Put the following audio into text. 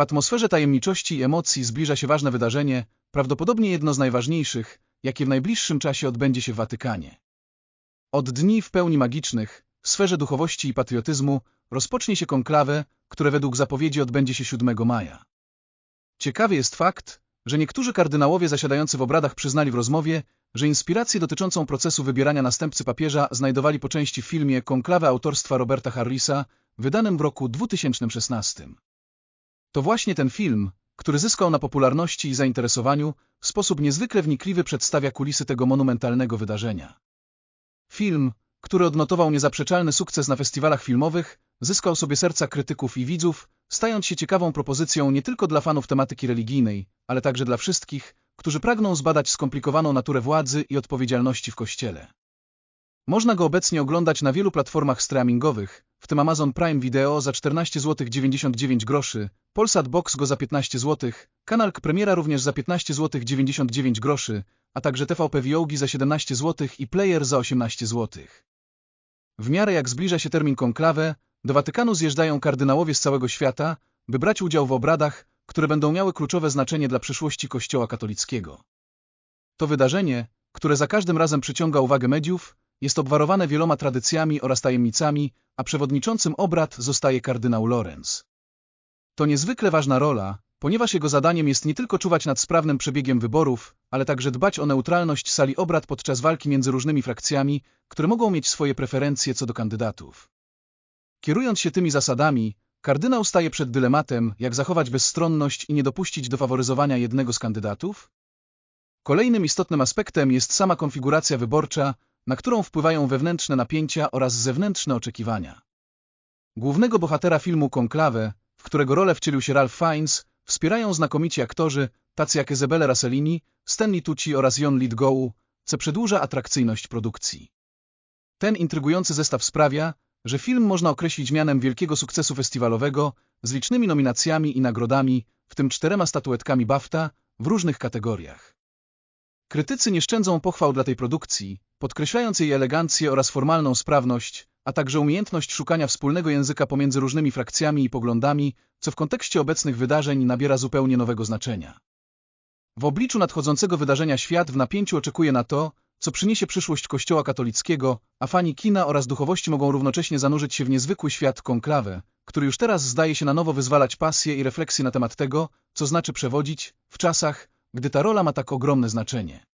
W atmosferze tajemniczości i emocji zbliża się ważne wydarzenie, prawdopodobnie jedno z najważniejszych, jakie w najbliższym czasie odbędzie się w Watykanie. Od dni w pełni magicznych, w sferze duchowości i patriotyzmu, rozpocznie się konklawę, które według zapowiedzi odbędzie się 7 maja. Ciekawy jest fakt, że niektórzy kardynałowie zasiadający w obradach przyznali w rozmowie, że inspirację dotyczącą procesu wybierania następcy papieża znajdowali po części w filmie Konklawę autorstwa Roberta Harrisa, wydanym w roku 2016. To właśnie ten film, który zyskał na popularności i zainteresowaniu, w sposób niezwykle wnikliwy przedstawia kulisy tego monumentalnego wydarzenia. Film, który odnotował niezaprzeczalny sukces na festiwalach filmowych, zyskał sobie serca krytyków i widzów, stając się ciekawą propozycją nie tylko dla fanów tematyki religijnej, ale także dla wszystkich, którzy pragną zbadać skomplikowaną naturę władzy i odpowiedzialności w Kościele. Można go obecnie oglądać na wielu platformach streamingowych, w tym Amazon Prime Video za 14 zł 99 groszy, Polsat Box go za 15 zł, Kanal K Premiera również za 15 zł 99 groszy, a także TVP Viogi za 17 zł i Player za 18 zł. W miarę jak zbliża się termin konklawę, do Watykanu zjeżdżają kardynałowie z całego świata, by brać udział w obradach, które będą miały kluczowe znaczenie dla przyszłości Kościoła katolickiego. To wydarzenie, które za każdym razem przyciąga uwagę mediów, jest obwarowane wieloma tradycjami oraz tajemnicami, a przewodniczącym obrad zostaje kardynał Lorenz. To niezwykle ważna rola, ponieważ jego zadaniem jest nie tylko czuwać nad sprawnym przebiegiem wyborów, ale także dbać o neutralność sali obrad podczas walki między różnymi frakcjami, które mogą mieć swoje preferencje co do kandydatów. Kierując się tymi zasadami, kardynał staje przed dylematem, jak zachować bezstronność i nie dopuścić do faworyzowania jednego z kandydatów? Kolejnym istotnym aspektem jest sama konfiguracja wyborcza, na którą wpływają wewnętrzne napięcia oraz zewnętrzne oczekiwania. Głównego bohatera filmu Konklawę, w którego rolę wcielił się Ralph Fiennes, wspierają znakomici aktorzy, tacy jak Isabelle Rossellini, Stanley Tucci oraz Jon Lithgow, co przedłuża atrakcyjność produkcji. Ten intrygujący zestaw sprawia, że film można określić mianem wielkiego sukcesu festiwalowego z licznymi nominacjami i nagrodami, w tym czterema statuetkami BAFTA w różnych kategoriach. Krytycy nie szczędzą pochwał dla tej produkcji, podkreślając jej elegancję oraz formalną sprawność, a także umiejętność szukania wspólnego języka pomiędzy różnymi frakcjami i poglądami, co w kontekście obecnych wydarzeń nabiera zupełnie nowego znaczenia. W obliczu nadchodzącego wydarzenia świat w napięciu oczekuje na to, co przyniesie przyszłość Kościoła katolickiego, a fani kina oraz duchowości mogą równocześnie zanurzyć się w niezwykły świat konklawę, który już teraz zdaje się na nowo wyzwalać pasję i refleksję na temat tego, co znaczy przewodzić w czasach, gdy ta rola ma tak ogromne znaczenie.